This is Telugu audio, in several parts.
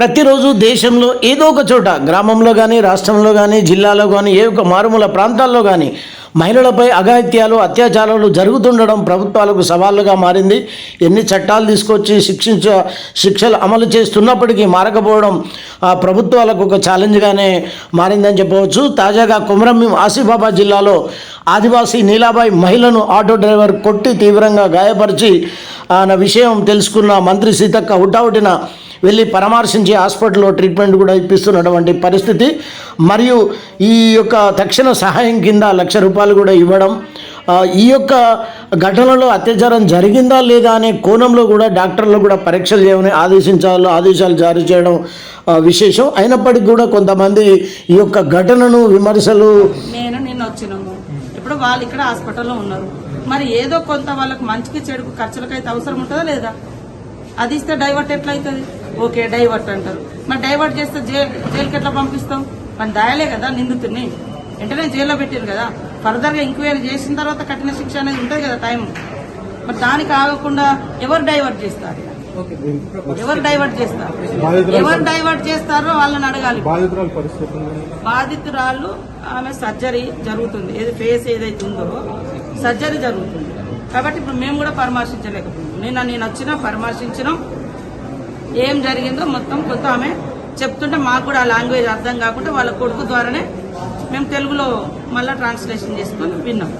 ప్రతిరోజు దేశంలో ఏదో ఒక చోట గ్రామంలో కానీ రాష్ట్రంలో కానీ జిల్లాలో కానీ ఏ ఒక మారుమూల ప్రాంతాల్లో కానీ మహిళలపై అఘాయిత్యాలు అత్యాచారాలు జరుగుతుండడం ప్రభుత్వాలకు సవాళ్ళుగా మారింది. ఎన్ని చట్టాలు తీసుకొచ్చి శిక్షించ శిక్షలు అమలు చేస్తున్నప్పటికీ మారకపోవడం ఆ ప్రభుత్వాలకు ఒక ఛాలెంజ్గానే మారిందని చెప్పవచ్చు. తాజాగా కుమరంభీం ఆసిఫాబాద్ జిల్లాలో ఆదివాసీ నీలాబాయి మహిళను ఆటో డ్రైవర్ కొట్టి తీవ్రంగా గాయపరిచి అన్న విషయం తెలుసుకున్న మంత్రి సీతక్క హుటాహుటిన వెళ్ళి పరామర్శించి హాస్పిటల్లో ట్రీట్మెంట్ కూడా ఇప్పిస్తున్నటువంటి పరిస్థితి. మరియు ఈ యొక్క తక్షణ సహాయం కింద లక్ష రూపాయలు కూడా ఇవ్వడం ఈ యొక్క ఘటనలో అత్యాచారం జరిగిందా లేదా అనే కోణంలో కూడా డాక్టర్లు కూడా పరీక్షలు చేయమని ఆదేశించాలో ఆదేశాలు జారీ చేయడం విశేషం. అయినప్పటికీ కూడా కొంతమంది ఈ యొక్క ఘటనను విమర్శలు నేను నిన్న వచ్చినాము. ఇప్పుడు వాళ్ళు ఇక్కడ హాస్పిటల్లో ఉన్నారు. మరి ఏదో కొంత వాళ్ళకి మంచికి చెడుకు ఖర్చులకైతే అవసరం ఉంటుందా లేదా? అది ఇస్తే డైవర్ట్ ఎట్లా అవుతుంది ఓకే డైవర్ట్ అంటారు. మరి డైవర్ట్ చేస్తే జైలు జైలుకి ఎట్లా పంపిస్తాం? మన దాయలే కదా నిందితుడిని. వెంటనే జైల్లో పెట్టారు కదా. ఫర్దర్గా ఎంక్వైరీ చేసిన తర్వాత కఠిన శిక్ష అనేది ఉంటుంది కదా టైం మరి దానికి ఆగకుండా ఎవరు డైవర్ట్ చేస్తారు? ఎవరు డైవర్ట్ చేస్తారు? ఎవరు డైవర్ట్ చేస్తారో వాళ్ళని అడగాలి. బాధితురాలు ఆమె సర్జరీ జరుగుతుంది. ఏది ఫేస్ ఏదైతే ఉందో సర్జరీ జరుగుతుంది. కాబట్టి ఇప్పుడు మేము కూడా పరామర్శించలేకపోతున్నాం. నిన్న నేను వచ్చినా పరామర్శించినాం. ఏం జరిగిందో మొత్తం కొత్త ఆమె చెప్తుంటే మాకు కూడా ఆ లాంగ్వేజ్ అర్థం కాకుండా వాళ్ళ కొడుకు ద్వారానే మేము తెలుగులో మళ్ళీ ట్రాన్స్లేషన్ చేసుకొని విన్నాం.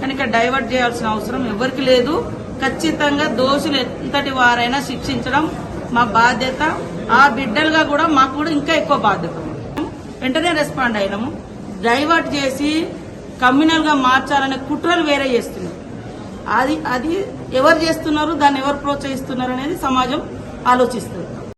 కానీ ఇక్కడ డైవర్ట్ చేయాల్సిన అవసరం ఎవరికి లేదు. ఖచ్చితంగా దోషులు ఎంతటి వారైనా శిక్షించడం మా బాధ్యత. ఆ బిడ్డలుగా కూడా మాకు కూడా ఇంకా ఎక్కువ బాధ్యత. వెంటనే రెస్పాండ్ అయినాము. డైవర్ట్ చేసి కమ్యూనల్గా మార్చాలనే కుట్రలు వేరే చేస్తున్నారు. అది అది ఎవరు చేస్తున్నారు? దాన్ని ఎవరు ప్రోత్సహిస్తున్నారు అనేది సమాజం ఆలోచిస్తుంది